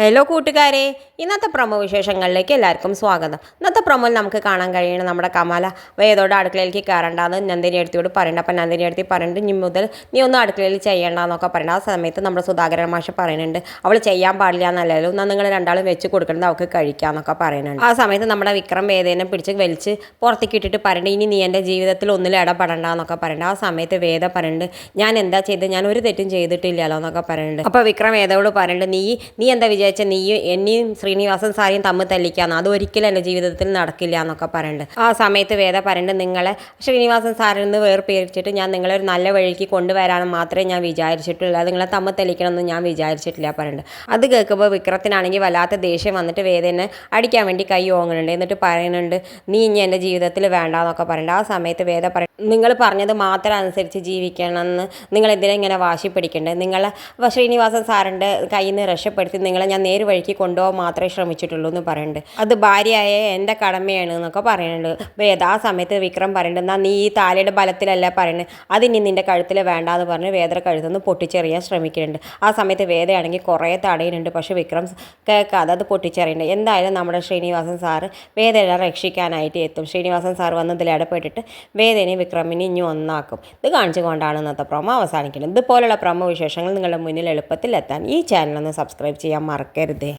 Hello കൂട്ടുകാരെ. ഇന്നത്തെ promo വിശേഷങ്ങളിലേക്ക് എല്ലാവർക്കും സ്വാഗതം. ഇന്നത്തെ പ്രൊമോയിൽ നമുക്ക് കാണാൻ കഴിയുന്ന നമ്മുടെ കമല. വേദോട് അടുക്കളയിലേക്ക് കയറണ്ടാന്ന് നന്ദിനി എടുത്തിയോട് പറയണ്ട. അപ്പം നന്ദിനി എടുത്തി പറയുന്നുണ്ട് ഇനി മുതൽ നീ ഒന്നും അടുക്കളയിൽ ചെയ്യണ്ടെന്നൊക്കെ പറയുന്നത് ആ സമയത്ത് നമ്മുടെ സുധാകരൻ മാഷ പറയുന്നുണ്ട് അവൾ ചെയ്യാൻ പാടില്ല എന്നല്ലല്ലോ. എന്നാൽ നിങ്ങൾ രണ്ടാളും വെച്ച് കൊടുക്കേണ്ടത് അവൾക്ക് കഴിക്കാമെന്നൊക്കെ പറയുന്നുണ്ട്. ആ സമയത്ത് നമ്മുടെ വിക്രം വേദേനെ പിടിച്ച് വലിച്ച് പുറത്തേക്ക് ഇട്ടിട്ട് പറയണ്ട ഇനി നീ എന്റെ ജീവിതത്തിൽ ഒന്നിലും ഇടപെടണ്ടെന്നൊക്കെ പറയുന്നുണ്ട് ആ സമയത്ത് വേദ പറയുന്നുണ്ട് ഞാൻ എന്താ ചെയ്ത് ഞാൻ ഒരു തെറ്റും ചെയ്തിട്ടില്ലല്ലോ എന്നൊക്കെ പറയുന്നുണ്ട് അപ്പോൾ വിക്രം വേദയോട് പറയുന്നുണ്ട് നീ നീ എന്താ വിചാരിച്ച നീ എന്നെയും ശ്രീനിവാസൻ സാറിയും തമ്മിൽ തല്ലിക്കാന്ന്. അത് ഒരിക്കലും എന്റെ ജീവിതത്തിൽ നടക്കില്ല എന്നൊക്കെ പറയുന്നുണ്ട് ആ സമയത്ത് വേദ പറയുന്നുണ്ട് നിങ്ങളെ ശ്രീനിവാസൻ സാറിൽ നിന്ന് വേർപിരിച്ചിട്ട് ഞാൻ നിങ്ങളെ ഒരു നല്ല വഴിക്ക് കൊണ്ടുവരാനും മാത്രമേ ഞാൻ വിചാരിച്ചിട്ടുള്ളൂ. നിങ്ങളെ തമ്മിൽ തെളിക്കണമെന്ന് ഞാൻ വിചാരിച്ചിട്ടില്ല പറയുന്നുണ്ട് അത് കേൾക്കുമ്പോൾ വിക്രത്തിനാണെങ്കിൽ വല്ലാത്ത ദേഷ്യം വന്നിട്ട് വേദനെ അടിക്കാൻ വേണ്ടി കൈ ഓങ്ങുന്നുണ്ട് എന്നിട്ട് പറയുന്നുണ്ട് നീ ഇനി എന്റെ ജീവിതത്തിൽ വേണ്ടാന്നൊക്കെ പറയുന്നുണ്ട് ആ സമയത്ത് വേദ പറയും നിങ്ങൾ പറഞ്ഞത് മാത്രം അനുസരിച്ച് ജീവിക്കണമെന്ന് നിങ്ങൾ എന്തിനാ ഇങ്ങനെ വാശി പിടിക്കേണ്ടത് നിങ്ങളെ ശ്രീനിവാസൻ സാറിന്റെ കയ്യിൽ നിന്ന് രക്ഷപ്പെടുത്തി നിങ്ങളെ നേര് വഴിക്ക് കൊണ്ടുപോകാൻ മാത്രമേ ശ്രമിച്ചിട്ടുള്ളൂ എന്ന് പറയുന്നുണ്ട് അത് ഭാര്യയായ എന്റെ കടമയാണ് എന്നൊക്കെ പറയുന്നുണ്ട് അപ്പോൾ ആ സമയത്ത് വിക്രം പറയുന്നുണ്ട് എന്നാൽ നീ ഈ താലയുടെ ബലത്തിലല്ല പറയുന്നത് അതിനി നിന്റെ കഴുത്തിൽ വേണ്ട എന്ന് പറഞ്ഞ് വേദയുടെ കഴുത്തുനിന്ന് പൊട്ടിച്ചെറിയാൻ ശ്രമിക്കുന്നുണ്ട് ആ സമയത്ത് വേദയാണെങ്കിൽ കുറേ തടയുന്നുണ്ട്. പക്ഷേ വിക്രം കേൾക്കാതെ അത് പൊട്ടിച്ചെറിയുന്നുണ്ട് എന്തായാലും നമ്മുടെ ശ്രീനിവാസൻ സാറ് വേദനെ രക്ഷിക്കാനായിട്ട് എത്തും. ശ്രീനിവാസൻ സാർ വന്ന് ഇതിൽ ഇടപെട്ടിട്ട് വേദനയും വിക്രമിനെ ഇനി ഒന്നാക്കും. ഇത് കാണിച്ചു കൊണ്ടാണ് ഇന്നത്തെ പ്രൊമോ അവസാനിക്കുന്നത്. ഇതുപോലുള്ള പ്രൊമോ വിശേഷങ്ങൾ നിങ്ങളുടെ മുന്നിൽ എളുപ്പത്തിൽ എത്താൻ ഈ ചാനൽ ഒന്ന് സബ്സ്ക്രൈബ് ചെയ്യാൻ Parker D.